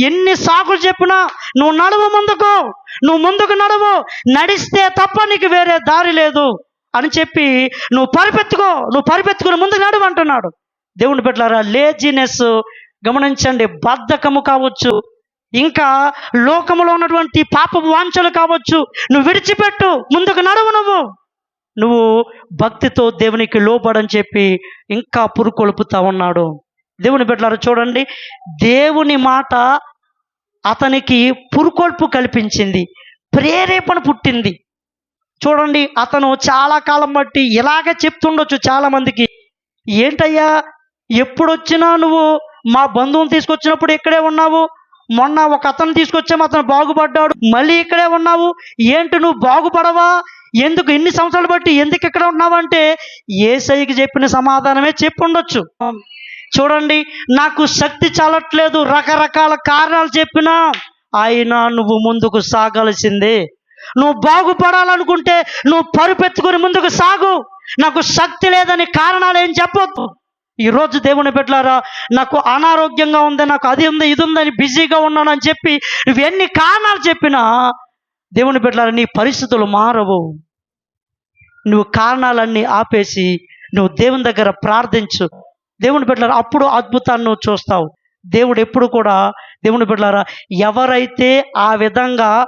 ఎన్ని సాకులు చెప్పినా నువ్వు నడువు ముందుకు నువ్వు ముందుకు నడువు నడిస్తే తప్ప నీకు వేరే దారి లేదు అని చెప్పి నువ్వు పరిపెత్తుకో నువ్వు పరిపెత్తుకుని ముందుకు నడువు అంటున్నాడు. దేవుని పెట్టారా లేజినెస్ గమనించండి బద్ధకము కావచ్చు ఇంకా లోకములో ఉన్నటువంటి పాపపు వాంఛలు కావచ్చు నువ్వు విడిచిపెట్టు ముందుకు నడువు నువ్వు. నువ్వు భక్తితో దేవునికి లోపడని చెప్పి ఇంకా పురుకొల్పుతా ఉన్నాడు. దేవుని బిడ్డలారు చూడండి. దేవుని మాట అతనికి పురుకొల్పు కల్పించింది. ప్రేరేపణ పుట్టింది. చూడండి అతను చాలా కాలం బట్టి ఇలాగే చెప్తుండొచ్చు చాలా మందికి ఏంటయ్యా ఎప్పుడొచ్చినా నువ్వు మా బంధువుని తీసుకొచ్చినప్పుడు ఇక్కడే ఉన్నావు. మొన్న ఒక అతను తీసుకొచ్చాము అతను బాగుపడ్డాడు. మళ్ళీ ఇక్కడే ఉన్నావు. ఏంటి నువ్వు బాగుపడవా? ఎందుకు ఎన్ని సంవత్సరాలు బట్టి ఎందుకు ఇక్కడ ఉన్నావు? అంటే ఏసైకి చెప్పిన సమాధానమే చెప్పుండొచ్చు. చూడండి నాకు శక్తి చాలట్లేదు రకరకాల కారణాలు చెప్పినా అయినా నువ్వు ముందుకు సాగాల్సిందే. నువ్వు బాగుపడాలనుకుంటే నువ్వు పరుపెత్తుకుని ముందుకు సాగు. నాకు శక్తి లేదని కారణాలు ఏం చెప్పొద్దు. ఈరోజు దేవుని బిడ్డలారా నాకు అనారోగ్యంగా ఉంది నాకు అది ఉంది ఇది ఉందని బిజీగా ఉన్నాను అని చెప్పి నువ్వు ఎన్ని కారణాలు చెప్పినా దేవుని బిడ్డలారా నీ పరిస్థితులు మారవు. నువ్వు కారణాలన్నీ ఆపేసి నువ్వు దేవుని దగ్గర ప్రార్థించు. దేవుని బిడ్డలారా అప్పుడు అద్భుతాన్ని చూస్తావు. దేవుడు ఎప్పుడు కూడా దేవుని బిడ్డలారా ఎవరైతే ఆ విధంగా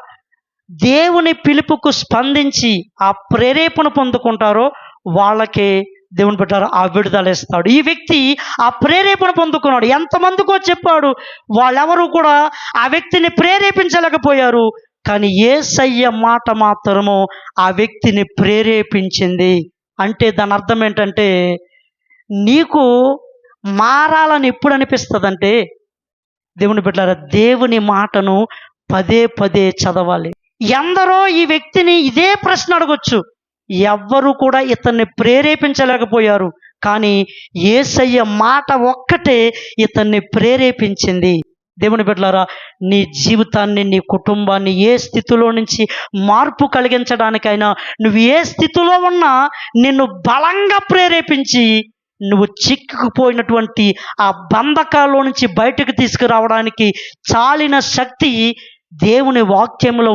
దేవుని పిలుపుకు స్పందించి ఆ ప్రేరేపణ పొందుకుంటారో వాళ్ళకే దేవుని బిడ్డారా ఆ విడుదలేస్తాడు ఈ వ్యక్తి ఆ ప్రేరేపణ పొందుకున్నాడు. ఎంతమందికో చెప్పాడు వాళ్ళెవరూ కూడా ఆ వ్యక్తిని ప్రేరేపించలేకపోయారు. కానీ ఏసయ్య మాట మాత్రము ఆ వ్యక్తిని ప్రేరేపించింది. అంటే దాని అర్థం ఏంటంటే నీకు మారాలని ఎప్పుడు అనిపిస్తుందంటే దేవుని బిడ్డారా దేవుని మాటను పదే పదే చదవాలి. ఎందరో ఈ వ్యక్తిని ఇదే ప్రశ్న అడగొచ్చు. ఎవ్వరు కూడా ఇతన్ని ప్రేరేపించలేకపోయారు. కానీ ఏసయ్య మాట ఒక్కటే ఇతన్ని ప్రేరేపించింది. దేవుని బిడ్డలారా నీ జీవితాన్ని నీ కుటుంబాన్ని ఏ స్థితిలో నుంచి మార్పు కలిగించడానికైనా నువ్వు ఏ స్థితిలో ఉన్నా నిన్ను బలంగా ప్రేరేపించి నువ్వు చిక్కుకుపోయినటువంటి ఆ బంధకాల్లో నుంచి బయటకు తీసుకురావడానికి చాలిన శక్తి దేవుని వాక్యంలో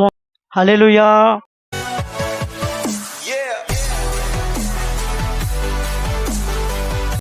హల్లెలూయా.